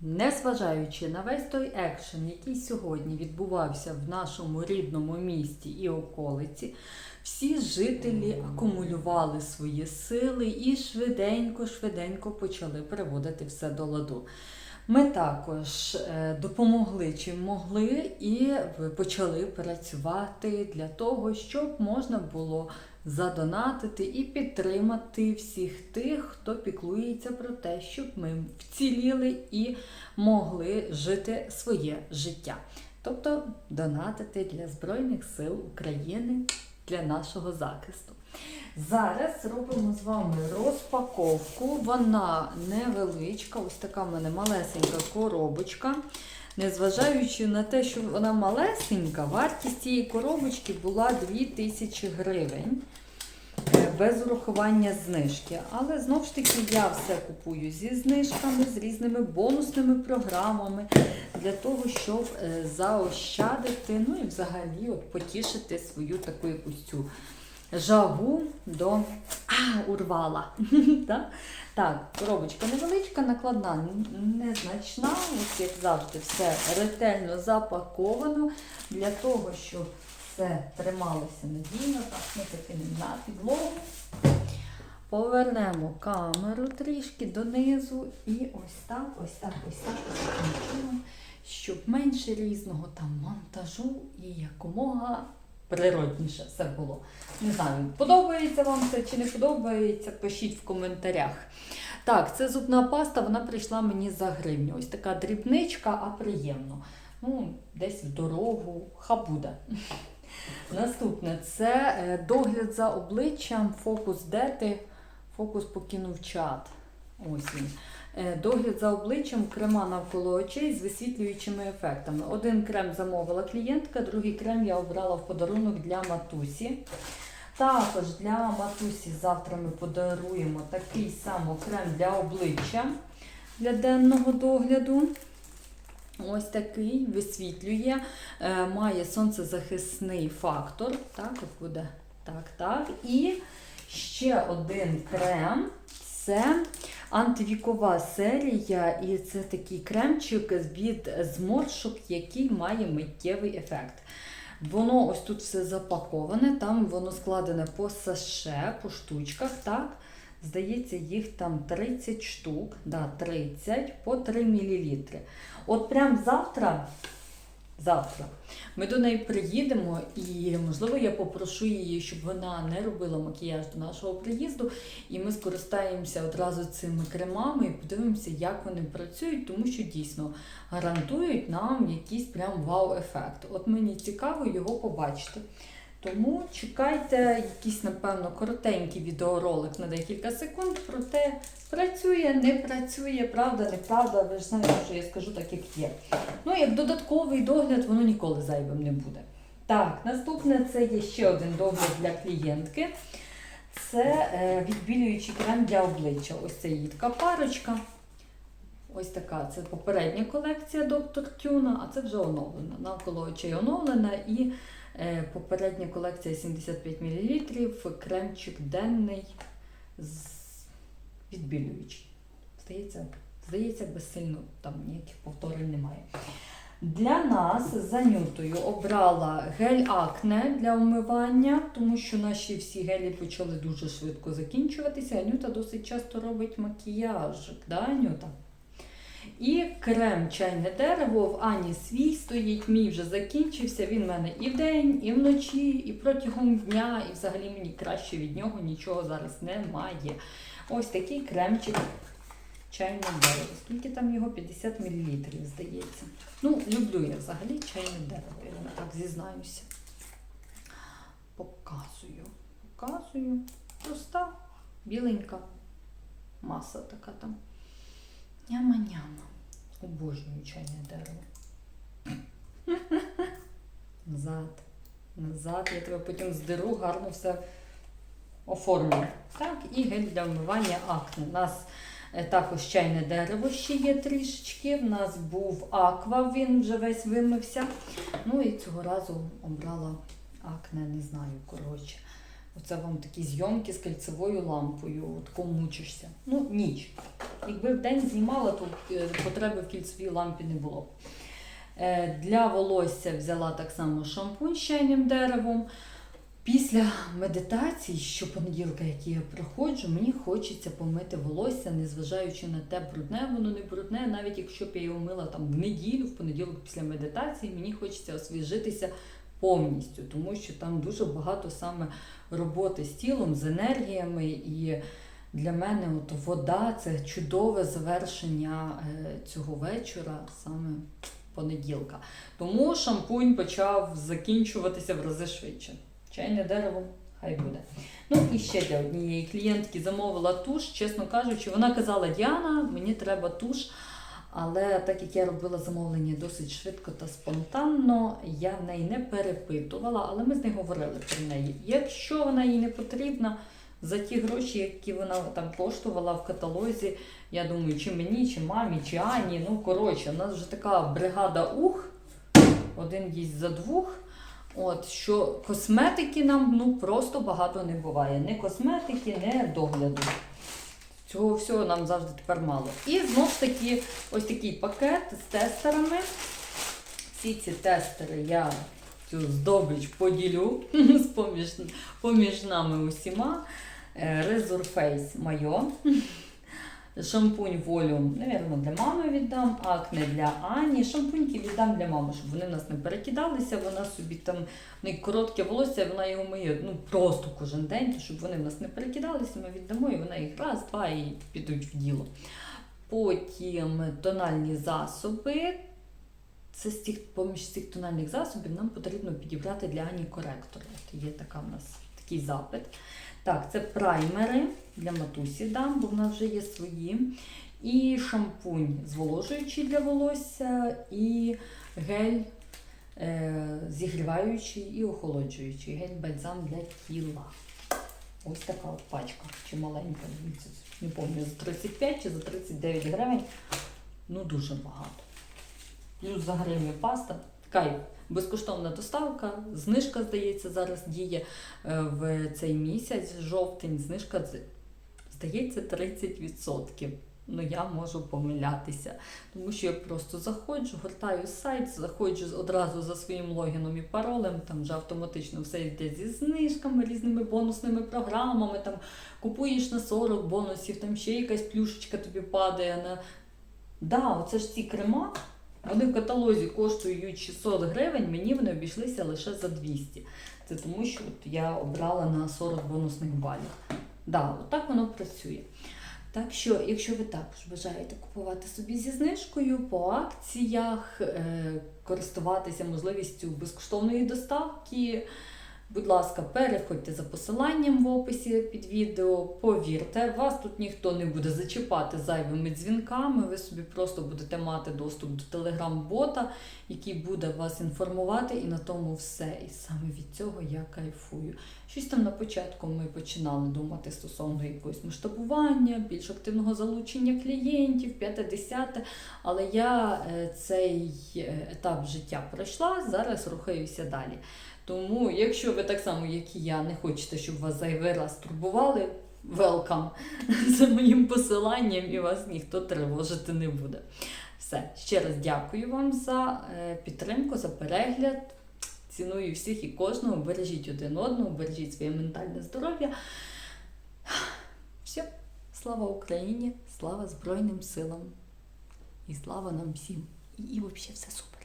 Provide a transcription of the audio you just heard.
Незважаючи на весь той екшен, який сьогодні відбувався в нашому рідному місті і околиці, всі жителі акумулювали свої сили і швиденько-швиденько почали приводити все до ладу. Ми також е, допомогли чим могли і почали працювати для того, щоб можна було задонатити і підтримати всіх тих, хто піклується про те, щоб ми вціліли і могли жити своє життя. Тобто донатити для Збройних сил України для нашого захисту. Зараз робимо з вами розпаковку. Вона невеличка, ось така в мене малесенька коробочка. Незважаючи на те, що вона малесенька, вартість цієї коробочки була 2000 гривень е, без урахування знижки. Але знову ж таки я все купую зі знижками, з різними бонусними програмами для того, щоб е, заощадити, ну і взагалі от потішити свою таку якусь цю жагу до урвала. Так? Так, коробочка невеличка, накладна, незначна. Ось як завжди, все ретельно запаковано для того, щоб все трималося надійно. Так, ми закинемо на підлогу. Повернемо камеру трішки донизу і ось так, ось так, ось так, ось чином, щоб менше різного там монтажу і якомога природніше все було. Не знаю, подобається вам це чи не подобається, пишіть в коментарях. Так, це зубна паста, вона прийшла мені за гривню. Ось така дрібничка, а приємно. Ну, десь в дорогу, хабуда. Наступне це е, догляд за обличчям, фокус дети, фокус покинув чат. Ось він. Е, Догляд за обличчям, крема навколо очей з висвітлюючими ефектами. Один крем замовила клієнтка, другий крем я обрала в подарунок для матусі. Також для матусі завтра ми подаруємо такий самий крем для обличчя для денного догляду. Ось такий висвітлює, е, має сонцезахисний фактор. Так, от буде так, так. І ще один крем це антивікова серія, і це такий кремчик від зморшок, який має миттєвий ефект. Воно ось тут все запаковане, там воно складене по саше, по штучках. так? Здається, їх там 30 штук, да, 30 по 3 мл. От прям завтра, завтра ми до неї приїдемо, і, можливо, я попрошу її, щоб вона не робила макіяж до нашого приїзду, і ми скористаємося одразу цими кремами і подивимося, як вони працюють, тому що дійсно гарантують нам якийсь прям вау-ефект. От мені цікаво його побачити. Тому чекайте якийсь, напевно, коротенький відеоролик на декілька секунд про те, працює, не працює, правда, неправда. Ви ж знаєте, що я скажу так, як є. Ну, як додатковий догляд, воно ніколи зайвим не буде. Так, наступне це є ще один догляд для клієнтки. Це е, відбілюючий крем для обличчя. Ось це її така парочка. Ось така це попередня колекція доктор Тюна, а це вже оновлена. Навколо очей оновлена і попередня колекція 75 мл, кремчик денний з відбілюючий. Здається, здається, безсильно там ніяких повторень немає. Для нас з Анютою обрала гель акне для умивання, тому що наші всі гелі почали дуже швидко закінчуватися. Анюта досить часто робить макіяж, да, Анюта? І крем чайне дерево в Ані свій стоїть, мій вже закінчився. Він в мене і вдень, і вночі, і протягом дня, і взагалі мені краще від нього нічого зараз немає. Ось такий кремчик чайне дерево. Скільки там його? 50 мл, здається. Ну, люблю я взагалі чайне дерево, я вам так зізнаюся. Показую. Показую. Проста, біленька маса така там. Няма-няма. Обожнюю чайне дерево. Назад. Назад. Я тебе потім здеру, гарно все оформлю. Так, і гель для вмивання акне. У нас е, також чайне дерево ще є трішечки. В нас був аква, він вже весь вимився. Ну і цього разу обрала акне, не знаю, коротше. Оце вам такі зйомки з кільцевою лампою, от мучишся. Ну, ніч. Якби в день знімала, то е, потреби в кільцевій лампі не було. Е, Для волосся взяла так само шампунь з чайним деревом. Після медитації, щопонеділка, які я проходжу, мені хочеться помити волосся, незважаючи на те, брудне воно не брудне, навіть якщо б я його мила там в неділю, в понеділок після медитації, мені хочеться освіжитися повністю, тому що там дуже багато саме роботи з тілом, з енергіями. І для мене от вода це чудове завершення е, цього вечора, саме понеділка. Тому шампунь почав закінчуватися в рази швидше. Чайне дерево, хай буде. Ну і ще для однієї клієнтки замовила туш. Чесно кажучи, вона казала: Діана, мені треба туш. Але так як я робила замовлення досить швидко та спонтанно, я в неї не перепитувала, але ми з нею говорили про неї. Якщо вона їй не потрібна, за ті гроші, які вона там коштувала в каталозі, я думаю, чи мені, чи мамі, чи Ані. Ну, коротше, у нас вже така бригада ух, один їсть за двох. От, що косметики нам ну, просто багато не буває. Не косметики, не догляду. Цього всього нам завжди тепер мало. І знов таки ось такий пакет з тестерами. Всі ці тестери я цю здобич поділю поміж, поміж нами усіма. Е, Resurface моє. Шампунь волюм, напевно, для мами віддам, акне для Ані. Шампуньки віддам для мами, щоб вони в нас не перекидалися. Вона собі там в неї коротке волосся, вона його миє ну, просто кожен день, щоб вони в нас не перекидалися, ми віддамо, і вона їх раз, два і підуть в діло. Потім тональні засоби. Це з тих, поміж цих тональних засобів нам потрібно підібрати для Ані коректор. От є така в нас такий запит. Так, це праймери для матусі дам, бо в нас вже є свої. І шампунь зволожуючий для волосся, і гель е, зігріваючий і охолоджуючий. Гель бальзам для тіла. Ось така от пачка, чи маленька, не пам'ятаю, за 35 чи за 39 гривень. Ну, дуже багато. Плюс за паста. Кайф. Безкоштовна доставка, знижка, здається, зараз діє е, в цей місяць, жовтень, знижка, здається, 30%. Ну, я можу помилятися, тому що я просто заходжу, гортаю сайт, заходжу одразу за своїм логіном і паролем, там вже автоматично все йде зі знижками, різними бонусними програмами, там купуєш на 40 бонусів, там ще якась плюшечка тобі падає на. Да, оце ж ці крема, вони в каталозі коштують 600 гривень, мені вони обійшлися лише за 200. Це тому, що от я обрала на 40 бонусних балів. Да, отак воно працює. Так що, якщо ви також бажаєте купувати собі зі знижкою по акціях, е, користуватися можливістю безкоштовної доставки, будь ласка, переходьте за посиланням в описі під відео. Повірте, вас тут ніхто не буде зачіпати зайвими дзвінками. Ви собі просто будете мати доступ до телеграм-бота, який буде вас інформувати, і на тому все. І саме від цього я кайфую. Щось там на початку ми починали думати стосовно якогось масштабування, більш активного залучення клієнтів, п'яте-десяте. Але я е, цей е, етап життя пройшла, зараз рухаюся далі. Тому, якщо ви так само, як і я, не хочете, щоб вас зайвий раз турбували, welcome за моїм посиланням і вас ніхто тривожити не буде. Все, ще раз дякую вам за е, підтримку, за перегляд. Ціную всіх і кожного. Бережіть один одного, бережіть своє ментальне здоров'я. Все, слава Україні, слава Збройним силам. І слава нам всім. І, і взагалі все супер.